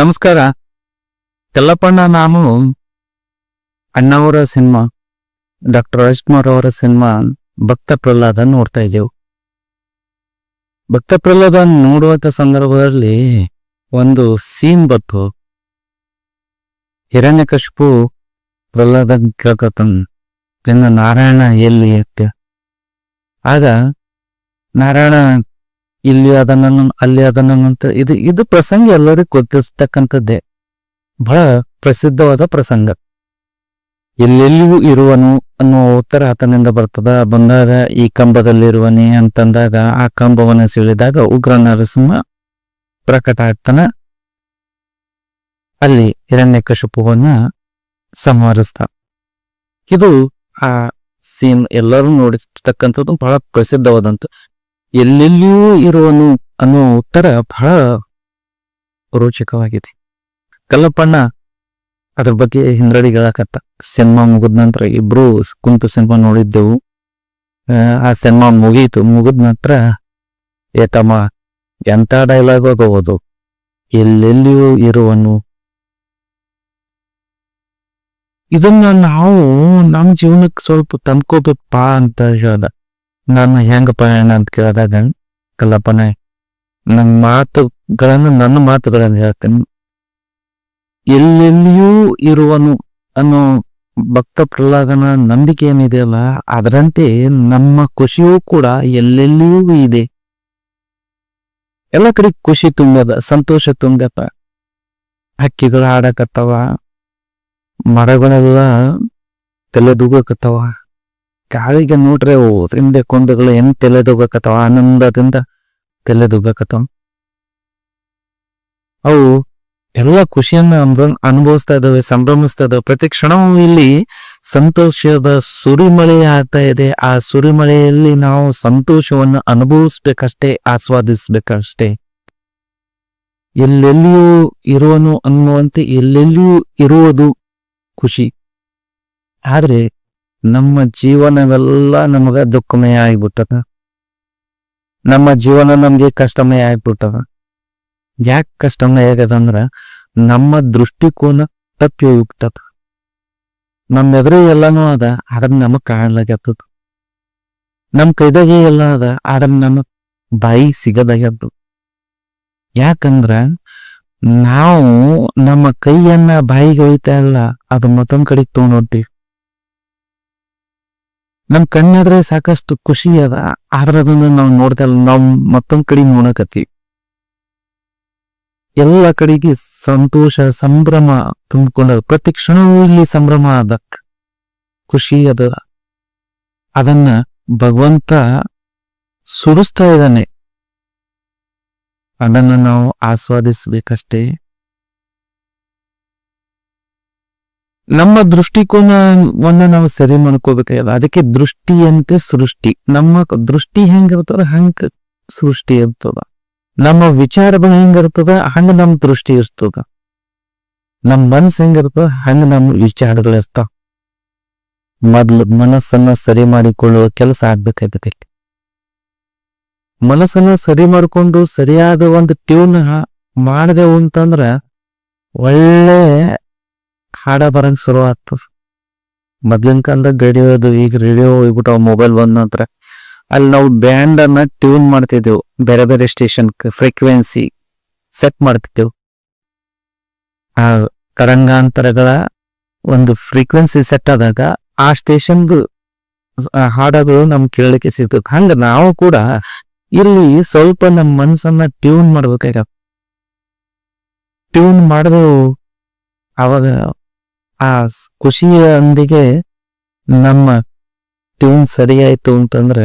ನಮಸ್ಕಾರ. ಕಲ್ಲಪ್ಪಣ್ಣ ನಾನು ಅಣ್ಣವರ cinema, doctor Rajkumar ಅವರ ಸಿನಿಮಾ ಭಕ್ತ ಪ್ರಹ್ಲಾದ ನೋಡ್ತಾ ಇದ್ದೆವು. ಭಕ್ತ ಪ್ರಹ್ಲಾದ ನೋಡುವಂತ ಸಂದರ್ಭದಲ್ಲಿ ಒಂದು ಸೀನ್ ಬಂತು. ಹಿರಣ್ಯಕಶಿಪು ಪ್ರಹ್ಲಾದ ಕೇಳ್ಕತಾನ, ನಿನ್ನ ನಾರಾಯಣ ಎಲ್ಲಿ? ಆಗ ನಾರಾಯಣ ಇಲ್ಲಿ ಅದನ್ನ ಅಲ್ಲಿ ಅದನ್ನ ಅಂತ ಇದು ಇದು ಪ್ರಸಂಗ ಎಲ್ಲರಿಗೂ ಗೊತ್ತಿರ್ತಕ್ಕಂಥದ್ದೇ. ಬಹಳ ಪ್ರಸಿದ್ಧವಾದ ಪ್ರಸಂಗ. ಎಲ್ಲೆಲ್ಲಿಯೂ ಇರುವನು ಅನ್ನುವ ಉತ್ತರ ಆತನಿಂದ ಬರ್ತದ. ಬಂದಾಗ ಈ ಕಂಬದಲ್ಲಿರುವನೆ ಅಂತಂದಾಗ ಆ ಕಂಬವನ್ನು ಸೀಳಿದಾಗ ಉಗ್ರ ನರಸಿಂಹ ಪ್ರಕಟ ಆಗ್ತಾನ. ಅಲ್ಲಿ ಹಿರಣ್ಯಕಶಿಪುವನ್ನ ಸಂಹರಿಸ್ತ. ಇದು ಆ ಸೀನ್ ಎಲ್ಲರೂ ನೋಡಿರ್ತಕ್ಕಂಥದ್ದು ಬಹಳ ಪ್ರಸಿದ್ಧವಾದಂತ ಎಲ್ಲೆಲ್ಲಿಯೂ ಇರುವನು ಅನ್ನೋ ಉತ್ತರ ಬಹಳ ರೋಚಕವಾಗಿದೆ. ಕಲ್ಲಪ್ಪಣ್ಣ ಅದ್ರ ಬಗ್ಗೆ ಹಿಂದಡಿ ಹೇಳಕತ್ತ. ಸಿನಿಮಾ ಮುಗಿದ ನಂತರ ಇಬ್ರು ಕುಂತು ಸಿನಿಮಾ ನೋಡಿದ್ದೆವು. ಆ, ಸಿನಿಮಾ ಮುಗೀತು. ಮುಗಿದ ನಂತರ ಏತಮ್ಮ ಎಂತ ಡೈಲಾಗ್ ಆಗೋದು? ಎಲ್ಲೆಲ್ಲಿಯೂ ಇರುವನು? ಇದನ್ನ ನಾವು ನಮ್ಮ ಜೀವನಕ್ಕೆ ಸ್ವಲ್ಪ ತಂದ್ಕೋಬೇಕಪ್ಪ ಅಂತ ಹೇಳ್ದ. ನಾನು ಹೆಂಗ ಪಯಣ ಅಂತ ಕೇಳಿದಾಗ, ಕಲ್ಲಪ್ಪನ ನನ್ನ ಮಾತುಗಳನ್ನು ನನ್ನ ಮಾತುಗಳನ್ನು ಹೇಳ್ತೇನೆ. ಎಲ್ಲೆಲ್ಲಿಯೂ ಇರುವನು ಅನ್ನೋ ಭಕ್ತ ಪ್ರಹ್ಲಾದನ ನಂಬಿಕೆ ಏನಿದೆಯಲ್ಲ ಅದರಂತೆ ನಮ್ಮ ಖುಷಿಯೂ ಕೂಡ ಎಲ್ಲೆಲ್ಲಿಯೂ ಇದೆ. ಎಲ್ಲ ಕಡೆ ಖುಷಿ ತುಂಬದ ಸಂತೋಷ ತುಂಬತ್ತ ಹಕ್ಕಿಗಳು ಹಾಡಕತ್ತವ, ಮರಗಳೆಲ್ಲ ತಲೆದೂಗಕತ್ತವ. ಗಾಳಿಗೆ ನೋಡ್ರೆ ರಿಂಬೆ ಕೊಂಬೆಗಳು ಹೆಂಗ್ ತಲೆದೂಗಕತ್ತವ, ಆನಂದದಿಂದ ತಲೆದೂಗಕತ್ತವ. ಅವು ಎಲ್ಲ ಖುಷಿಯನ್ನ ಅನುಭವ- ಅನುಭವಿಸ್ತಾ ಇದಾವೆ ಸಂಭ್ರಮಿಸ್ತಾ ಇದಾವೆ ಪ್ರತಿ ಕ್ಷಣವೂ ಇಲ್ಲಿ ಸಂತೋಷದ ಸುರಿಮಳೆ ಆಗ್ತಾ ಇದೆ. ಆ ಸುರಿಮಳೆಯಲ್ಲಿ ನಾವು ಸಂತೋಷವನ್ನು ಅನುಭವಿಸ್ಬೇಕಷ್ಟೇ, ಆಸ್ವಾದಿಸ್ಬೇಕಷ್ಟೇ. ಎಲ್ಲೆಲ್ಲಿಯೂ ಇರುವನು ಅನ್ನುವಂತೆ ಎಲ್ಲೆಲ್ಲಿಯೂ ಇರುವುದು ಖುಷಿ. ಆದ್ರೆ ನಮ್ಮ ಜೀವನವೆಲ್ಲ ನಮಗ ದುಃಖಮಯ ಆಗಿಬಿಟ್ಟದ. ನಮ್ಮ ಜೀವನ ನಮ್ಗೆ ಕಷ್ಟಮಯ ಆಗ್ಬಿಟ್ಟದ. ಯಾಕೆ ಕಷ್ಟಮಯ ಆಗ್ಯದಂದ್ರ ನಮ್ಮ ದೃಷ್ಟಿಕೋನ ತಪ್ಪಿ ಹೋಗ್ಬಿಟ್ಟದ ನಮ್ಮ ಎದುರು ಎಲ್ಲಾನು ಅದ ಅದನ್ನ ನಮಗ್ ಕಾಣ್ಲಾಗ್ಯದ ನಮ್ ಕೈದಾಗೆ ಎಲ್ಲ ಅದ, ಆದ್ರ ನಮಗ್ ಬಾಯಿ ಸಿಗದಾಗ್ಯದ್ದು. ಯಾಕಂದ್ರ ನಾವು ನಮ್ಮ ಕೈಯನ್ನ ಬಾಯಿಗೆ ಒಯ್ತಾ ಇಲ್ಲ, ಅದು ಮತ್ತೊಂದ್ ಕಡೆಗೆ ತಗೊಂಡ್ ಹೊಂಟಿವಿ ನಮ್ ಕಣ್ಣಾದ್ರೆ ಸಾಕಷ್ಟು ಖುಷಿ ಅದ. ಆದ್ರ ಅದನ್ನ ನಾವು ನೋಡ್ತಾ ಇಲ್ಲ ನಾವು ಮತ್ತೊಂದ್ ಕಡೆ ನೋಡಕತ್ತೀವಿ. ಎಲ್ಲ ಕಡೆಗೆ ಸಂತೋಷ, ಸಂಭ್ರಮ ತುಂಬಿಕೊಂಡ ಪ್ರತಿ ಕ್ಷಣವೂ ಇಲ್ಲಿ ಸಂಭ್ರಮ ಅದ. ಖುಷಿ ಅದ. ಅದನ್ನ ಭಗವಂತ ಸುರಿಸ್ತಾ ಇದ್ದಾನೆ. ಅದನ್ನ ನಾವು ಆಸ್ವಾದಿಸ್ಬೇಕಷ್ಟೇ. ನಮ್ಮ ದೃಷ್ಟಿಕೋನವನ್ನ ನಾವು ಸರಿ ಮಾಡ್ಕೋಬೇಕಾಗ್ಯದ. ಅದಕ್ಕೆ ದೃಷ್ಟಿಯಂತೆ ಸೃಷ್ಟಿ. ನಮ್ಮ ದೃಷ್ಟಿ ಹೆಂಗಿರ್ತದ, ಹಂಗ ಸೃಷ್ಟಿ ಇರ್ತದ. ನಮ್ಮ ವಿಚಾರಗಳು ಹೆಂಗಿರ್ತದ, ಹಂಗ ನಮ್ಮ ದೃಷ್ಟಿ ಇರ್ತದ. ನಮ್ಮ ಮನಸ್ಸು ಹೆಂಗಿರ್ತದ, ಹಂಗ ನಮ್ಮ ವಿಚಾರಗಳು ಇರ್ತಾವ. ಮೊದ್ಲು ಮನಸ್ಸನ್ನ ಸರಿ ಮಾಡಿಕೊಳ್ಳುವ ಕೆಲಸ ಆಗ್ಬೇಕಾಗತ್ತೆ ಮನಸ್ಸನ್ನ ಸರಿ ಮಾಡಿಕೊಂಡು ಸರಿಯಾದ ಒಂದು ಟ್ಯೂನ್ ಮಾಡಿದೆವು ಅಂತಂದ್ರ ಒಳ್ಳೆ ಹಾಡ ಬರಂಗ್ ಶುರು ಆಗ್ತದ ಮೊದ್ಲಿನ ಕಾಲದಾಗ ರೇಡಿಯೋ ಅದು ಈಗ ರೇಡಿಯೋ ಹೋಗ್ಬಿಟ್ಟು ಮೊಬೈಲ್ ಬಂದ ನಂತರ. ಅಲ್ಲಿ ನಾವು ಬ್ಯಾಂಡ್ ಅನ್ನ ಟ್ಯೂನ್ ಮಾಡ್ತಿದ್ದೆವು, ಬೇರೆ ಬೇರೆ ಸ್ಟೇಷನ್ ಫ್ರೀಕ್ವೆನ್ಸಿ ಸೆಟ್ ಮಾಡ್ತಿದ್ದೆವು. ಆ ತರಂಗಾಂತರಗಳ ಒಂದು ಫ್ರೀಕ್ವೆನ್ಸಿ ಸೆಟ್ ಆದಾಗ ಆ ಸ್ಟೇಷನ್ದು ಹಾಡಗಳು ನಮ್ಗೆ ಕೇಳಲಿಕ್ಕೆ ಸಿಗ್ತದೆ ಹಂಗ ನಾವು ಕೂಡ ಇಲ್ಲಿ ಸ್ವಲ್ಪ ನಮ್ಮ ಮನ್ಸನ್ನ ಟ್ಯೂನ್ ಮಾಡ್ಬೇಕಾಗ ಟ್ಯೂನ್ ಮಾಡಿದೆವು. ಅವಾಗ ಆ ಖುಷಿಯೊಂದಿಗೆ ನಮ್ಮ ಟ್ಯೂನ್ ಸರಿಯಾಯಿತು ಅಂತಂದ್ರೆ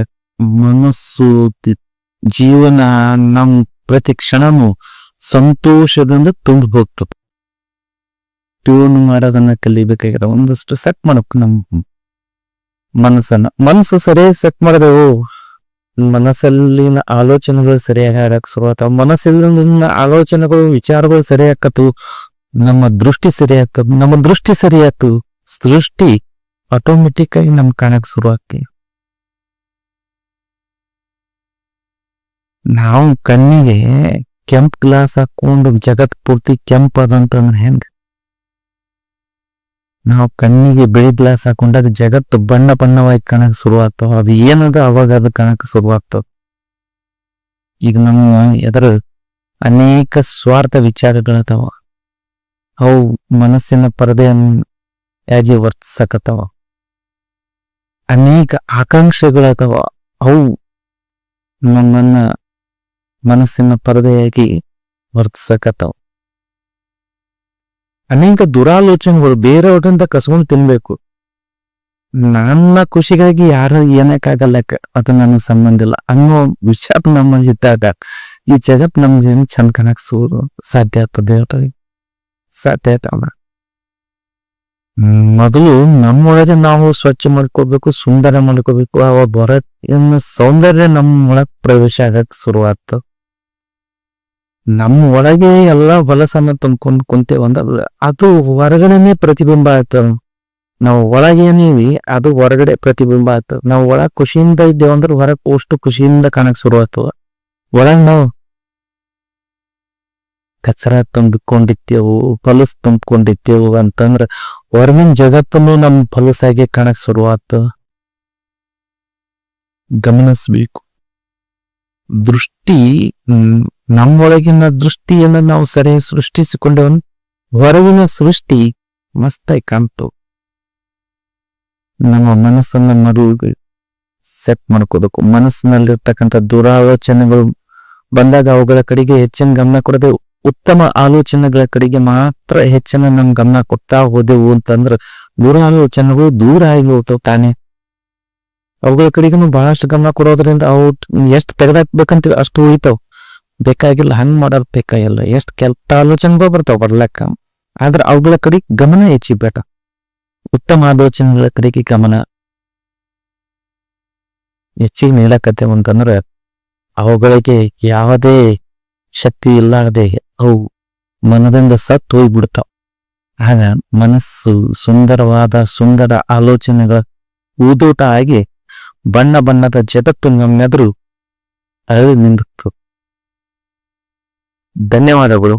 ಮನಸ್ಸು, ಜೀವನ, ನಮ್ ಪ್ರತಿ ಕ್ಷಣನೂ ಸಂತೋಷದಿಂದ ತುಂಬಿ ಹೋಗ್ತದೆ ಟ್ಯೂನ್ ಮಾಡೋದನ್ನ ಕಲಿಬೇಕಾಗಿರ ಒಂದಷ್ಟು ಸೆಟ್ ಮಾಡಬೇಕು ನಮ್ ಮನಸ್ಸನ್ನ. ಮನಸ್ಸು ಸರಿ ಸೆಟ್ ಓ, ಮನಸ್ಸಲ್ಲಿನ ಆಲೋಚನೆಗಳು ಸರಿಯಾಗಿ ಆಡಕ್ ಶುರುವಾತ ಮನಸ್ಸಲ್ಲಿನ ಆಲೋಚನೆಗಳು, ವಿಚಾರಗಳು ಸರಿಯಾಕತ್ತು ನಮ್ಮ ದೃಷ್ಟಿ ಸರಿಯಾಕ, ನಮ್ಮ ದೃಷ್ಟಿ ಸರಿಯಾತು, ಸೃಷ್ಟಿ ಆಟೋಮೆಟಿಕ್ ಆಗಿ ನಮ್ ಕಾಣಕ್ ಶುರು ಆಕಿ ನಾವು ಕಣ್ಣಿಗೆ ಕೆಂಪ್ ಗ್ಲಾಸ್ ಹಾಕೊಂಡು ಜಗತ್ ಪೂರ್ತಿ ಕೆಂಪ್ ಅದಂತಂದ್ರೆ ಹೆಂಗ? ನಾವು ಕಣ್ಣಿಗೆ ಬಿಳಿ ಗ್ಲಾಸ್ ಹಾಕೊಂಡಾಗ ಜಗತ್ತು ಬಣ್ಣ ಬಣ್ಣವಾಗಿ ಕಾಣಕ್ ಶುರು ಆಗ್ತಾವ ಅದು ಏನದ ಅವಾಗ ಅದು ಕಾಣಕ್ ಶುರು ಆಗ್ತಾವ ಈಗ ನಮ್ಮ ಎದುರು ಅನೇಕ ಸ್ವಾರ್ಥ ವಿಚಾರಗಳದಾವ ಅವು ಮನಸ್ಸಿನ ಪರದೆಯನ್ನಾಗಿ ವರ್ತಿಸಕತ್ತವ. ಅನೇಕ ಆಕಾಂಕ್ಷೆಗಳಾಗವ ಅವು ನಮ್ಮನ್ನ ಮನಸ್ಸಿನ ಪರದೆಯಾಗಿ ವರ್ತಿಸಕತ್ತಾವ. ಅನೇಕ ದುರಾಲೋಚನೆಗಳು ಬೇರೆಯವ್ರಿಂದ ಕಸ್ಕೊಂಡು ತಿನ್ಬೇಕು. ನನ್ನ ಖುಷಿಗಾಗಿ ಯಾರು ಏನಕ್ಕಾಗಲ್ಲಕ್ಕ ಅದು ನನ್ನ ಸಂಬಂಧ ಇಲ್ಲ. ಅನ್ನೋ ವಿಚಾರ ನಮ್ಮಲ್ಲಿ ಇದ್ದಾಗ ಈ ಜಗತ್ ನಮ್ಗೆ ಏನ್ ಚಂದ ಕನಕ್ಸೋದು ಸಾಧ್ಯ ಆಗ್ತದೆ ಹೇಳ್ರಿ ಸಾಧ್ಯ ಆಯ್ತಲ್ಲ ಮೊದಲು ನಮ್ಮೊಳಗೆ ನಾವು ಸ್ವಚ್ಛ ಮಾಡ್ಕೋಬೇಕು, ಸುಂದರ ಮಾಡ್ಕೋಬೇಕು. ಅವ ಬರ ಸೌಂದರ್ಯ ನಮ್ಮ ಪ್ರವೇಶ ಆಗಕ್ ಶುರು ಆಗ್ತದ ನಮ್ಮ ಒಳಗೆ ಎಲ್ಲ ಹೊಲಸನ್ನ ತುಂಬ್ಕೊಂಡ್ ಕುಂತೇವಂದ್ರ ಅದು ಹೊರಗಡೆನೆ ಪ್ರತಿಬಿಂಬ ಆಗ್ತದ ನಾವು ಒಳಗೇನೀವಿ ಅದು ಹೊರಗಡೆ ಪ್ರತಿಬಿಂಬ ಆಗ್ತದ ನಾವು ಒಳಗ್ ಖುಷಿಯಿಂದ ಇದ್ದೇವಂದ್ರ ಹೊರಗ್ ಅಷ್ಟು ಖುಷಿಯಿಂದ ಕಾಣಕ್ ಶುರು ಆಗ್ತದ ಒಳಗ್ ನಾವು ಕಚರ ತುಂಬಿಕೊಂಡಿತ್ತೇವು, ಫಲಸ್ ತುಂಬಿಕೊಂಡಿತ್ತೇವು ಅಂತಂದ್ರ ಹೊರಗಿನ ಜಗತ್ತನ್ನು ನಮ್ ಫಲಸಾಗಿ ಕಾಣಕ್ ಶುರುವಾತು. ಗಮನಿಸಬೇಕು. ದೃಷ್ಟಿ ನಮ್ಮೊಳಗಿನ ದೃಷ್ಟಿಯನ್ನ ನಾವು ಸರಿಯಾಗಿ ಸೃಷ್ಟಿಸಿಕೊಂಡವನ್ ಹೊರಗಿನ ಸೃಷ್ಟಿ ಮಸ್ತಾಗಿ ಕಾಣ್ತು. ನಮ್ಮ ಮನಸ್ಸನ್ನ ಮರು ಸೆಟ್ ಮಾಡ್ಕೋಬೇಕು. ಮನಸ್ಸಿನಲ್ಲಿರ್ತಕ್ಕಂಥ ದುರಾಲೋಚನೆಗಳು ಬಂದಾಗ ಅವುಗಳ ಕಡೆಗೆ ಹೆಚ್ಚಿನ ಗಮನ ಕೊಡದೆ ಉತ್ತಮ ಆಲೋಚನೆಗಳ ಕಡೆಗೆ ಮಾತ್ರ ಹೆಚ್ಚಿನ ನಮ್ ಗಮನ ಕೊಡ್ತಾ ಹೋದೆವು ಅಂತಂದ್ರ ದುರಾಲೋಚನೆಗಳು ದೂರ ಆಗಿ ಹೋಗ್ತಾವ ತಾನೇ. ಅವುಗಳ ಕಡೆಗೂ ಬಹಳಷ್ಟು ಗಮನ ಕೊಡೋದ್ರಿಂದ ಅವು ಎಷ್ಟು ತೆಗೆದಾಕ್ಬೇಕಂತ ಅಷ್ಟು ಉಳಿತಾವ್. ಬೇಕಾಗಿಲ್ಲ ಹಂಗ್ ಮಾಡೋದ್ ಬೇಕಾಗಿಲ್ಲ, ಎಷ್ಟು ಕೆಟ್ಟ ಆಲೋಚನೆಗಳು ಬರ್ತಾವ ಬರ್ಲಕ್ಕ. ಆದ್ರೆ ಅವುಗಳ ಕಡೆ ಗಮನ ಹೆಚ್ಚಿಬೇಕ ಉತ್ತಮ ಆಲೋಚನೆಗಳ ಕಡೆಗೆ ಗಮನ ಹೆಚ್ಚಿಗೆ ನೀಡಕತ್ತೇವ ಅಂತಂದ್ರೆ ಅವುಗಳಿಗೆ ಯಾವುದೇ ಶಕ್ತಿ ಇಲ್ಲದೆ ಅವು ಮನದಿಂದ ಸತ್ತು ಹೋಗ್ಬಿಡ್ತಾವ. ಆಗ ಮನಸ್ಸು ಸುಂದರವಾದ ಸುಂದರ ಆಲೋಚನೆಗಳ ಊದೋಟ ಆಗಿ ಬಣ್ಣ ಬಣ್ಣದ ಜಗತ್ತು ನಮ್ಮೆದುರು ಅರಳಿ ನಿಂದಿತ್ತು ಧನ್ಯವಾದಗಳು.